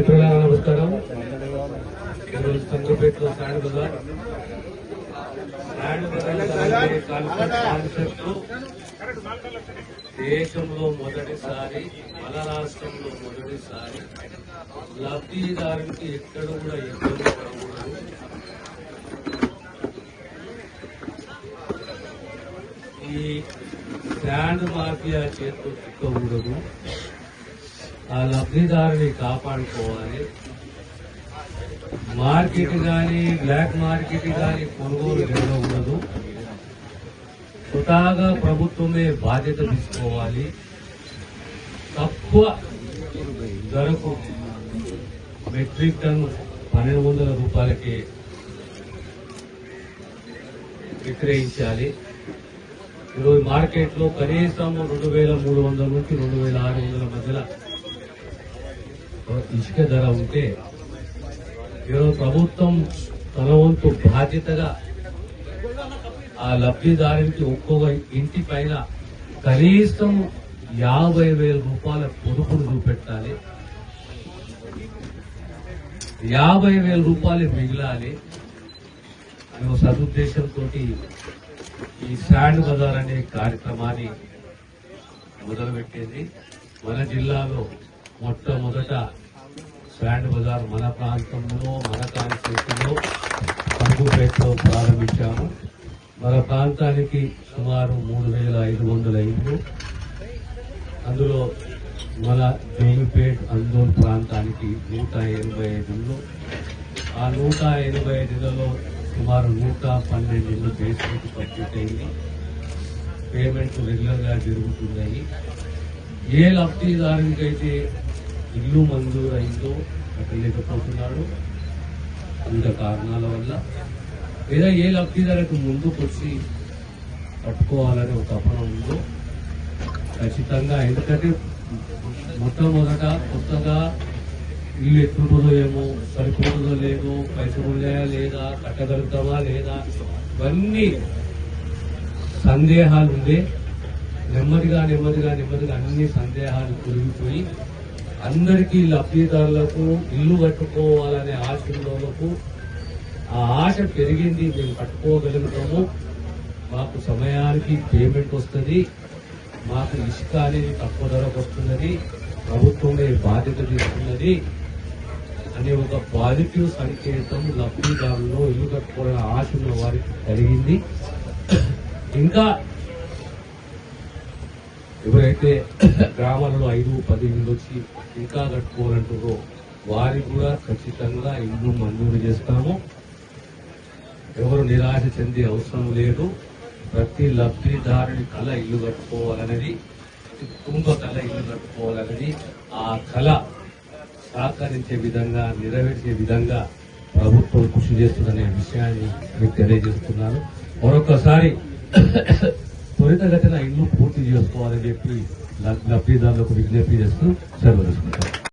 మిత్రులారా నమస్కారం. ఈరోజు సంగపేటలో శాండ్ బజార్ శాండ్ బజార్ కాన్సెప్ట్. దేశంలో మొదటిసారి మన రాష్ట్రంలో మొదటిసారి లబ్ధిదారునికి ఎక్కడ కూడా ఇబ్బంది పడకూడదు. ఈ శాండ్ మాఫియా చేతులు చిక్కకూడదు ఆ లబ్ధిదారుని కాపాడుకోవాలి. మార్కెట్ కానీ బ్లాక్ మార్కెట్ కానీ కొనుగోలు జరగకూడదు స్వతహాగా ప్రభుత్వమే బాధ్యత తీసుకోవాలి. తక్కువ ధరకు మెట్రిక్ టన్ పన్నెండు వందల రూపాయలకి విక్రయించాలి. ఈరోజు మార్కెట్లో కనీసం రెండు వేల మూడు వందల నుంచి రెండు వేల ఆరు వందల మధ్యలో ఇసుక ధర ఉంటే ఈరోజు ప్రభుత్వం తన వంతు బాధ్యతగా ఆ లబ్ధిదారునికి ఒక్కొక్క ఇంటి పైన కనీసం యాభై వేల రూపాయల పొదుపును చూపెట్టాలి. యాభై వేల రూపాయలు మిగిలాలి. అనే ఒక సదుద్దేశంతో ఈ శాండ్ బజార్ అనే కార్యక్రమాన్ని మొదలుపెట్టింది. మన జిల్లాలో మొట్టమొదట శాండ్ బజార్ మన ప్రాంతంలో మన కాన్స్టిట్యూషన్లో కంగుపేటలో ప్రారంభించాము. మన ప్రాంతానికి సుమారు మూడు వేల ఐదు వందల ఇళ్ళు అందులో మన జోగిపేట్ అందోల్ ప్రాంతానికి నూట ఎనభై ఐదు ఇళ్ళు ఆ నూట ఎనభై ఐదు ఇళ్ళలో సుమారు నూట పన్నెండు ఇళ్ళు బేస్మెంట్ కంప్లీట్ అయింది. పేమెంట్ రెగ్యులర్గా జరుగుతున్నాయి. ఏ లబ్ధిదారునికైతే ఇల్లు మంజూరు అయితే కట్టలేకపోతున్నాడు వివిధ కారణాల వల్ల లేదా ఏ లబ్ధిదారులకు ముందుకు వచ్చి పట్టుకోవాలని ఒక తపన ఉందో ఖచ్చితంగా ఎందుకంటే మొట్టమొదట కొత్తగా ఇల్లు ఎట్లుంటుందో ఏమో సరిపోతుందో లేదో పైసలు ఉన్నాయా లేదా కట్టగలుగుతామా లేదా ఇవన్నీ సందేహాలు ఉండే నెమ్మదిగా నెమ్మదిగా నెమ్మదిగా అన్ని సందేహాలు తొలగిపోయి అందరికీ లబ్ధిదారులకు ఇల్లు కట్టుకోవాలనే ఆశ ఉన్నోళ్ళకు ఆ ఆశ పెరిగింది మేము కట్టుకోగలుగుతాము. మాకు సమయానికి పేమెంట్ వస్తుంది. మాకు ఇసుక అనేది తక్కువ ధరకు వస్తున్నది. ప్రభుత్వమే బాధ్యత తీసుకున్నది. అనే ఒక పాజిటివ్ సంకేతం లబ్ధిదారుల్లో ఇల్లు కట్టుకోవాలని ఆశ ఉన్న వారికి కలిగింది. ఇంకా ఎవరైతే గ్రామాలలో ఐదు పది ఇళ్ళు వచ్చి ఇంకా కట్టుకోవాలంటారో వారికి కూడా ఖచ్చితంగా ఇల్లు మంజూరు చేస్తాము. ఎవరు నిరాశ చెందే అవసరం లేదు. ప్రతి లబ్ధిదారుని కళ ఇల్లు కట్టుకోవాలనేది కుటుంబ కళ ఇల్లు కట్టుకోవాలనేది ఆ కళ సహకరించే విధంగా నెరవేర్చే విధంగా ప్రభుత్వం కృషి చేస్తుందనే విషయాన్ని మీకు తెలియజేస్తున్నాను. మరొకసారి త్వరితగతిన ఇల్లు పూర్తి చేసుకోవాలని చెప్పి లబ్ధిదారులకు విజ్ఞప్తి చేస్తూ సెలవు తీసుకుంటాను